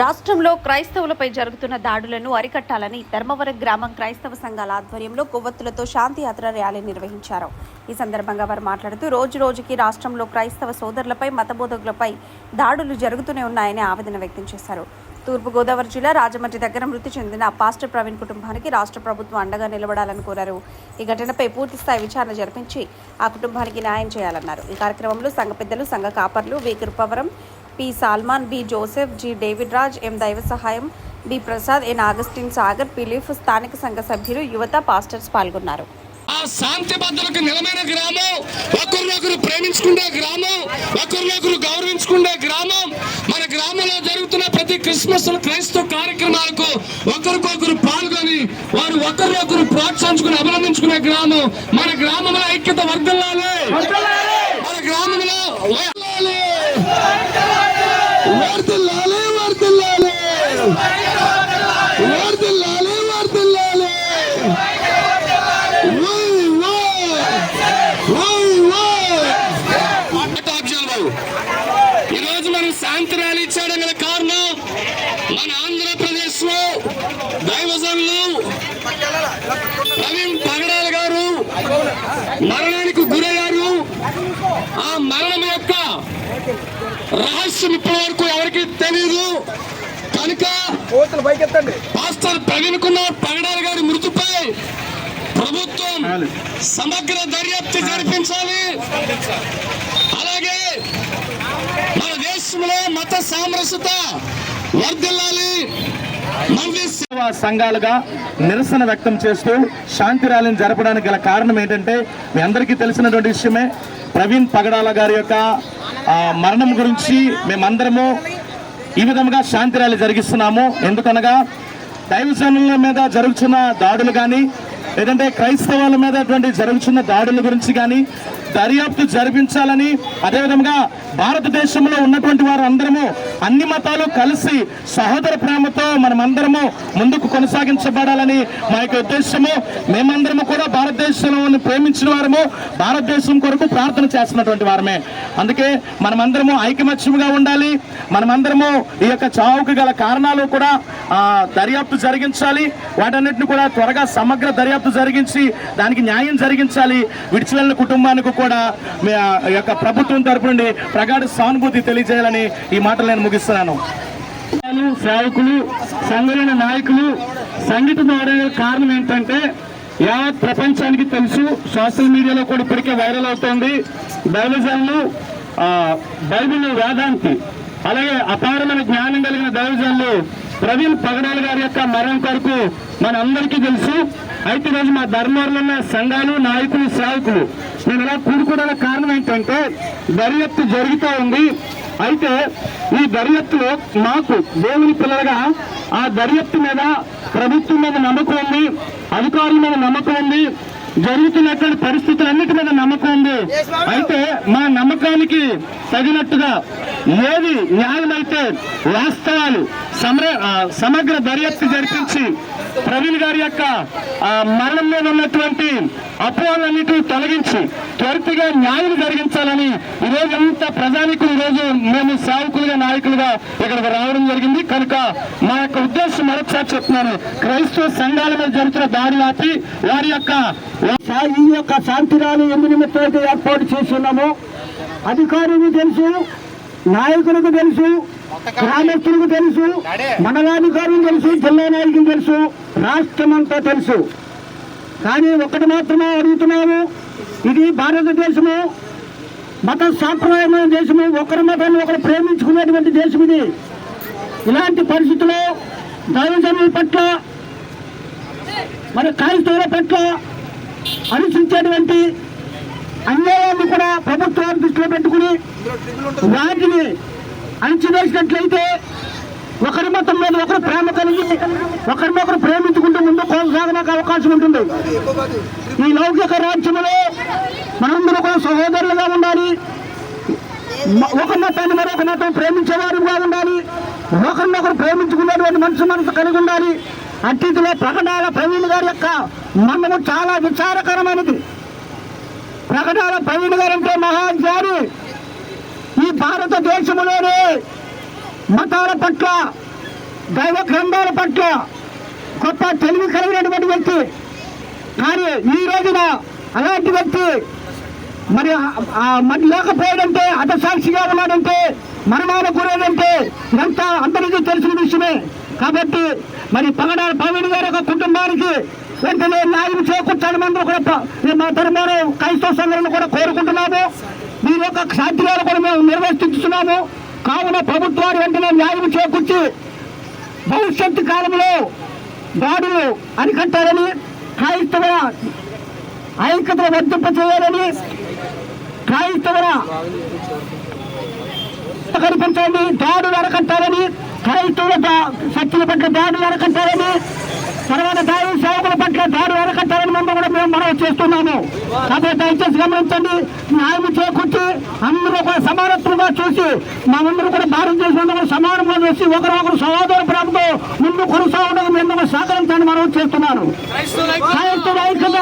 రాష్ట్రంలో క్రైస్తవులపై జరుగుతున్న దాడులను అరికట్టాలని ధర్మవరం గ్రామం క్రైస్తవ సంఘాల ఆధ్వర్యంలో కొవ్వొత్తులతో శాంతి యాత్ర ర్యాలీ నిర్వహించారు. ఈ సందర్భంగా వారు మాట్లాడుతూ రోజు రోజుకి రాష్ట్రంలో క్రైస్తవ సోదరులపై మతబోధకులపై దాడులు జరుగుతూనే ఉన్నాయని ఆవేదన వ్యక్తం చేశారు. తూర్పుగోదావరి జిల్లా రాజమండ్రి దగ్గర మృతి చెందిన పాస్టర్ ప్రవీణ్ కుటుంబానికి రాష్ట్ర ప్రభుత్వం అండగా నిలబడాలని కోరారు. ఈ ఘటనపై పూర్తిస్థాయి విచారణ జరిపించి ఆ కుటుంబానికి న్యాయం చేయాలన్నారు. ఈ కార్యక్రమంలో సంఘ పెద్దలు సంఘ కాపర్లు V. Krupavaram P. Solomon B. Joseph G. David Raj M. Daiva Sahayam B. Prasad N. Augustine Sagar Philip స్థానిక సంఘ సభ్యులు యువత పాస్టర్స్ పాల్గొన్నారు. ఆ శాంతి భద్రతకు నిలమైన గ్రామం ఒకరినొకరు ప్రేమించుకునే గ్రామం ఒకరినొకరు గౌరవించుకునే గ్రామం. మన గ్రామంలో జరుగుతున్న ప్రతి క్రిస్మస్ క్రైస్తవ కార్యక్రమాలకు ఒకరికొకరు పాల్గొని వారు ఒకరినొకరు ప్రోత్సహించుకుని అభినందించుకునే గ్రామం. మన గ్రామంలో ఐక్యత వర్ధిల్లాలి మన గ్రామంలో ఈరోజు మనం శాంతి ర్యాలీ చేయడం గల కారణం మన ఆంధ్రప్రదేశ్లో దైవజనులు ప్రవీణ్ పగడాల గారు మరణానికి గురయ్యారు. ఆ మరణం యొక్క రహస్యం ఇప్పటి వరకు ఎవరికి తెలియదు కనుక పాస్టర్ ప్రవీణ్ కుమార్ పగడాల గారి మృతిపై ప్రభుత్వం సమగ్ర దర్యాప్తు జరిపించాలి. అలాగే మన దేశంలో మత సామరస్యత వర్ధిల్లాలి. సంఘాలుగా నిరసన వ్యక్తం చేస్తూ శాంతి ర్యాలీని జరపడానికి గల కారణం ఏంటంటే మీ అందరికీ తెలిసినటువంటి విషయమే ప్రవీణ్ పగడాల గారి యొక్క మరణం గురించి మేమందరము ఈ విధంగా శాంతి ర్యాలీ జరిగిస్తున్నాము. ఎందుకనగా దైవజనుల మీద జరుగుతున్న దాడులు కానీ లేదంటే క్రైస్తవాల మీద అటువంటి జరుగుతున్న దాడుల గురించి కానీ దర్యాప్తు జరిపించాలని అదేవిధంగా భారతదేశంలో ఉన్నటువంటి వారు అందరము అన్ని మతాలు కలిసి సహోదర ప్రేమతో మనమందరము ముందుకు కొనసాగించబడాలని మా యొక్క ఉద్దేశము. మేమందరము కూడా భారతదేశంలో ప్రేమించిన వారము భారతదేశం కొరకు ప్రార్థన చేస్తున్నటువంటి వారమే. అందుకే మనమందరము ఐకమత్యముగా ఉండాలి. మనమందరము ఈ యొక్క చావుకు గల కారణాలు కూడా దర్యాప్తు జరిగించాలి. వాటన్నిటిని కూడా త్వరగా సమగ్ర దర్యాప్తు జరిగించి దానికి న్యాయం జరిగించాలి. విడిచి కుటుంబానికి కూడా కూడా మీ యొక్క ప్రభుత్వం తరపు నుండి ప్రగాఢ సానుభూతి తెలియజేయాలని ఈ మాటలు నేను ముగిస్తున్నాను. సేవకులు సంఘమైన నాయకులు సంగీత ద్వారా కారణం ఏంటంటే యావత్ ప్రపంచానికి తెలుసు సోషల్ మీడియాలో కూడా ఇప్పటికే వైరల్ అవుతోంది. దైవజనులు బైబిల్ వేదాంతి అలాగే అపారమైన జ్ఞానం కలిగిన దైవజనులు ప్రవీణ్ పగడాల గారి యొక్క మరణం కొరకు మన అందరికీ తెలుసు. అయితే రోజు మా ధర్మంలో ఉన్న సంఘాలు నాయకులు సేవకులు నేను ఇలా కూడుకోవడానికి కారణం ఏంటంటే దర్యాప్తు జరుగుతూ ఉంది. అయితే ఈ దర్యాప్తులో మాకు దేవుని పిల్లలుగా ఆ దర్యాప్తు మీద ప్రభుత్వం మీద నమ్మకం ఉంది అధికారుల మీద నమ్మకం ఉంది జరుగుతున్నటువంటి పరిస్థితులన్నిటి మీద నమ్మకం ఉంది. అయితే మా నమ్మకానికి తగినట్టుగా ఏది న్యాయమైతే వాస్తవాలు సమగ్ర దర్యాప్తు జరిపించి ప్రవీణ్ గారి యొక్క మరణం మీద ఉన్నటువంటి అపోహలన్నిటిని తొలగించి త్వరితగా న్యాయం జరిగించాలని ఈరోజు అంతా ప్రజానికులు ఈరోజు మేము సేవకులుగా నాయకులుగా ఇక్కడికి రావడం జరిగింది. కనుక మా యొక్క ఉద్దేశం మరొకసారి చెప్తున్నాను. క్రైస్తవ సంఘాల మీద జరుగుతున్న దాడులు ఆపి వారి యొక్క ఈ యొక్క శాంతి ర్యాలీ ఎందు నిమిత్తం ఏర్పాటు చేస్తున్నాము అధికారులకు తెలుసు నాయకులకు తెలుసు గ్రామస్తులకు తెలుసు మండలాధికారులు తెలుసు జిల్లా నాయకులు తెలుసు రాష్ట్రమంతా తెలుసు. కానీ ఒకటి మాత్రమే అడుగుతున్నాము ఇది భారతదేశము మత సాంప్రదాయమైన దేశము ఒకరి మతాన్ని ఒకరు ప్రేమించుకునేటువంటి దేశం ఇది. ఇలాంటి పరిస్థితుల్లో దైవజనుల పట్ల మరి క్రైస్తవుల పట్ల అనుసరించేటువంటి అన్యాయాన్ని కూడా ప్రభుత్వాన్ని దృష్టిలో పెట్టుకుని వాటిని అణచివేసినట్లయితే ఒకరి మతం మీద ఒకరు ప్రేమ కలిగి ఒకరినొకరు ప్రేమించుకుంటూ ముందు కొనసాగడానికి అవకాశం ఉంటుంది. ఈ లౌకిక రాజ్యంలో మనందరూ కూడా సహోదరులుగా ఉండాలి. ఒక మతాన్ని మరొక మతం ప్రేమించేవారుగా ఉండాలి. ఒకరినొకరు ప్రేమించుకునేటువంటి మనసు మనసు కలిగి ఉండాలి. అతిథిలో ప్రకటాల ప్రవీణ్ గారి యొక్క మనము చాలా విచారకరమైనది. ప్రకటాల ప్రవీణ్ గారు అంటే మహాజ్ఞాని ఈ భారతదేశంలోనే మతాల పట్ల దైవ గ్రంథాల పట్ల గొప్ప తెలివి కలిగినటువంటి వ్యక్తి. కానీ ఈ రోజున అలాంటి వ్యక్తి మరి మరి లేకపోయాడంటే అటసాక్షిగా ఉన్నాడంటే మరణాల గురైనంటే ఇదంతా అందరికీ తెలిసిన విషయమే. కాబట్టి మరి పగడాల ప్రవీణ్ గారి యొక్క కుటుంబానికి వెంటనే న్యాయం చేయకుండా అందరూ కూడా మా ధర్మాలు క్రైస్తవ సంఘాలను కూడా కోరుకుంటున్నాము. మీ యొక్క సాధ్యాలు కూడా మేము నిర్వర్తిస్తున్నాము కావున ప్రభుత్వాలు వెంటనే న్యాయం చేకూర్చి భవిష్యత్తు కాలంలో దాడులు అరికట్టాలని క్రైస్తవ ఐక్యతను వర్తింప చేయాలని కనిపించండి దాడులు అరకట్టాలని క్రైస్తవుల శక్తుల పట్ల దాడులు అరకట్టాలని తర్వాత దాడి సేవకుల పట్ల దాడులు అరకట్టాలని మనం కూడా మేము మనవి చేస్తున్నాము. కాబట్టి దయచేసి గమనించండి న్యాయం చేకూర్చి అందరూ కూడా సమానత్వంగా చూసి మనందరూ కూడా భారతదేశంలో కూడా సమానంగా చూసి ఒకరొకరు సహోదర ప్రేమతో ముందు కొనసాగడం మేము సహకరించండి మనం చేస్తున్నాను. క్రైస్తవ ఐక్యత.